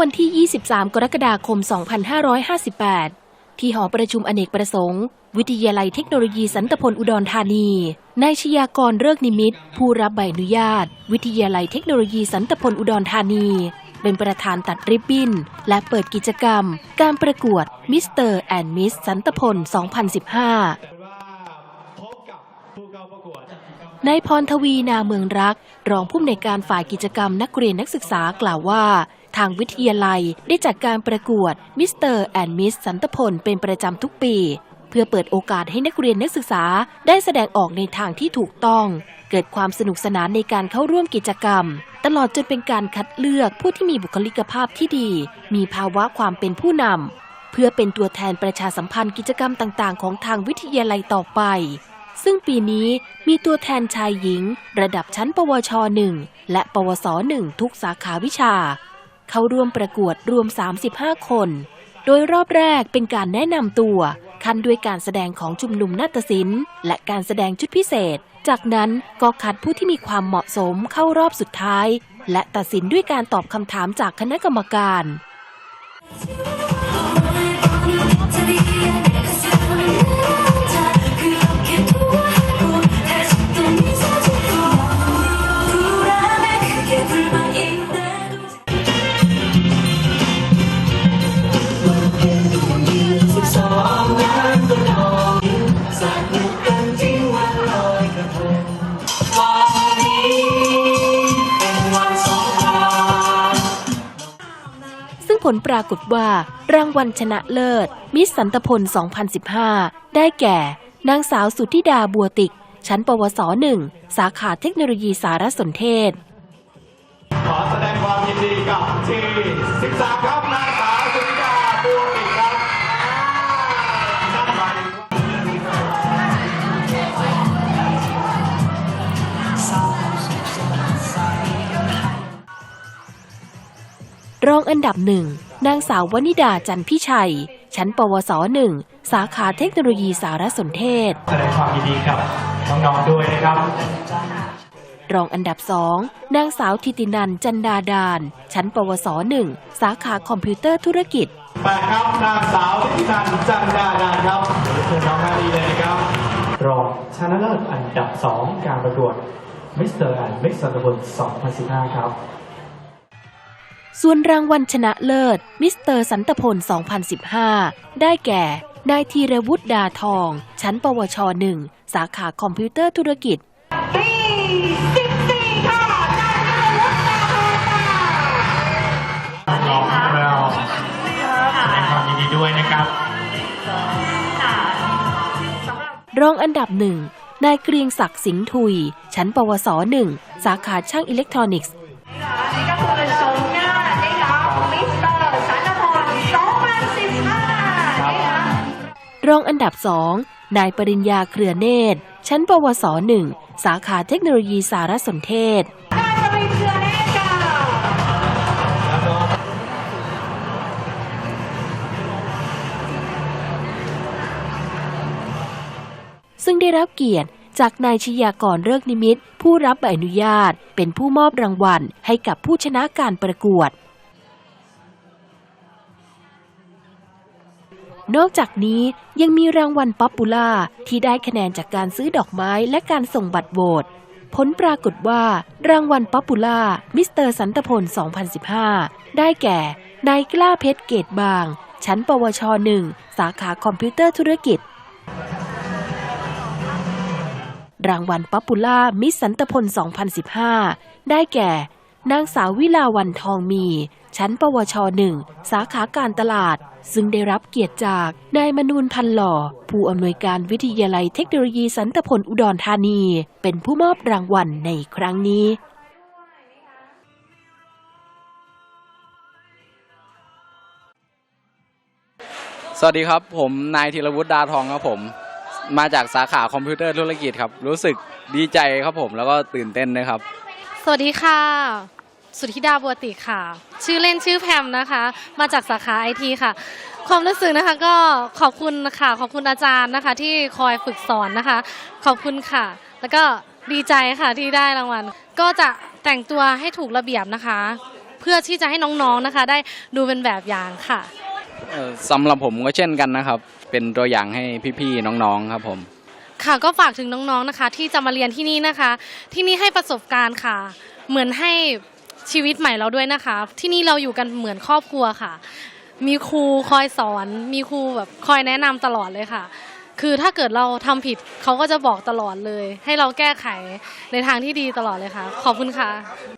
วันที่ 23 กรกฎาคม 2558 ที่หอประชุมอเนกประสงค์ วิทยาลัยเทคโนโลยีสันตพลอุดรธานี นายชยากรเลิกนิมิตรผู้รับใบอนุญาต วิทยาลัยเทคโนโลยีสันตพลอุดรธานี เป็นประธานตัดริบบิ้น และเปิดกิจกรรม การประกวดมิสเตอร์แอนด์มิสสันตพล 2015นายพรทวีนาเมืองรัก รองผู้อำนวยการฝ่ายกิจกรรมนักเรียนนักศึกษากล่าวว่า ทางวิทยาลัย ได้จัดการประกวดมิสเตอร์แอนด์มิสสันตพลเป็นประจำทุกปี เพื่อเปิดโอกาสให้นักเรียนนักศึกษาได้แสดงออกในทางที่ถูกต้อง เกิดความสนุกสนานในการเข้าร่วมกิจกรรม ตลอดจนเป็นการคัดเลือกผู้ที่มีบุคลิกภาพที่ดี มีภาวะความเป็นผู้นำเพื่อเป็นตัวแทนประชาสัมพันธ์กิจกรรมต่างๆ ของทางวิทยาลัยต่อไปซึ่งปีนี้มีตัวแทนชายหญิง ระดับชั้น ปวช 1 และ ปวส 1 ทุกสาขาวิชา เข้าร่วมประกวดรวม 35 คน โดยรอบแรกเป็นการแนะนำตัวคันด้วยการแสดงของชุมนุมนาฏศิลป์และการแสดงชุดพิเศษ จากนั้นก็คัดผู้ที่มีความเหมาะสมเข้ารอบสุดท้าย และตัดสินด้วยการตอบคำถามจากคณะกรรมการ ลปรากฏว่า รางวัลชนะเลิศ มิสสันตพล 2015 ได้แก่ นางสาวสุทธิดาบัวติก ชั้นปวส1สาขาเทคโนโลยีสารสนเทศ ขอแสดงความยินดีกับที13ครับนางสาวสุนิดาบัวติกครับนั่นหมายถึงว่า รองอันดับหนึ่ง นางสาววนิดาจันพิชัย ชั้นปวส1สาขาเทคโนโลยีสารสนเทศแสดงความยินดีกับน้องๆด้วยนะครับรองอันดับสองนางสาวทิตินันจันดาดาน ชั้นปวส1สาขาคอมพิวเตอร์ธุรกิจแปดครับนางสาวทิตินันจันดาดานครับเดี๋ยวเชิญน้องมาดีเลยนะครับรองชนะเลิศอันดับ2การประกวดมิสเตอร์แอนด์มิสซันตพล2015 ครับ ส่วนรางวัลชนะเลิศ มิสเตอร์สันตพล 2015 ได้แก่ นายธีรวุฒิดาทอง ชั้นปวช 1 สาขาคอมพิวเตอร์ธุรกิจ น้องของเราแสดงความยินดีด้วยนะครับ รองอันดับหนึ่ง นายเกรียงศักดิ์สิงห์ทุย ชั้นปวส 1 สาขาช่างอิเล็กทรอนิกส์ รองอันดับสองนายปริญญาเครือเนตร ชั้นปวส1สาขาเทคโนโลยีสารสนเทศ ซึ่งได้รับเกียรติจากนายชยากรเลิกนิมิตรผู้รับใบอนุญาต เป็นผู้มอบรางวัลให้กับผู้ชนะการประกวด นอกจากนี้ยังมีรางวัลป๊อปปูล่าที่ได้คะแนนจากการซื้อดอกไม้และการส่งบัตรโหวตผลปรากฏว่ารางวัลป๊อปปูล่ามิสเตอร์สันตพล 2015 ได้แก่ นายกล้าเพชรเกตบาง ชั้นปวช1สาขาคอมพิวเตอร์ธุรกิจ รางวัลป๊อปปูล่ามิสสันตพล 2015 ได้แก่ นางสาววิลาวันทองมี ชั้นปวช1สาขาการตลาด ซึ่งได้รับเกียรติจากนายมนูนพันหล่อ ผู้อำนวยการวิทยาลัยเทคโนโลยีสันตพลอุดรธานี เป็นผู้มอบรางวัลในครั้งนี้สวัสดีครับ ผมนายธีรวุฒิดาทองครับผม มาจากสาขาคอมพิวเตอร์ธุรกิจครับ รู้สึกดีใจครับผมแล้วก็ตื่นเต้นด้วยครับ สวัสดีค่ะ สุธิดาบัวติค่ะ ชื่อเล่นชื่อแพมนะคะ มาจากสาขาไอทีค่ะ ความรู้สึกนะคะก็ขอบคุณค่ะขอบคุณอาจารย์นะคะ ที่คอยฝึกสอนนะคะ ขอบคุณค่ะ แล้วก็ดีใจค่ะที่ได้รางวัล ก็จะแต่งตัวให้ถูกระเบียบนะคะ เพื่อที่จะให้น้องๆนะคะ ได้ดูเป็นแบบอย่างค่ะเอ่อสำหรับผมก็เช่นกันนะครับ เป็นตัวอย่างให้พี่ๆน้องๆครับผมค่ะก็ฝากถึงน้องๆนะคะ ที่จะมาเรียนที่นี่นะคะ ที่นี่ให้ประสบการณ์ค่ะ เหมือนให้ ชีวิตใหม่เราด้วยนะคะ ที่นี่เราอยู่กันเหมือนครอบครัวค่ะ มีครูคอยสอน มีครูแบบคอยแนะนำตลอดเลยค่ะ คือถ้าเกิดเราทำผิดเขาก็จะบอกตลอดเลย ให้เราแก้ไขในทางที่ดีตลอดเลยค่ะ ขอบคุณค่ะ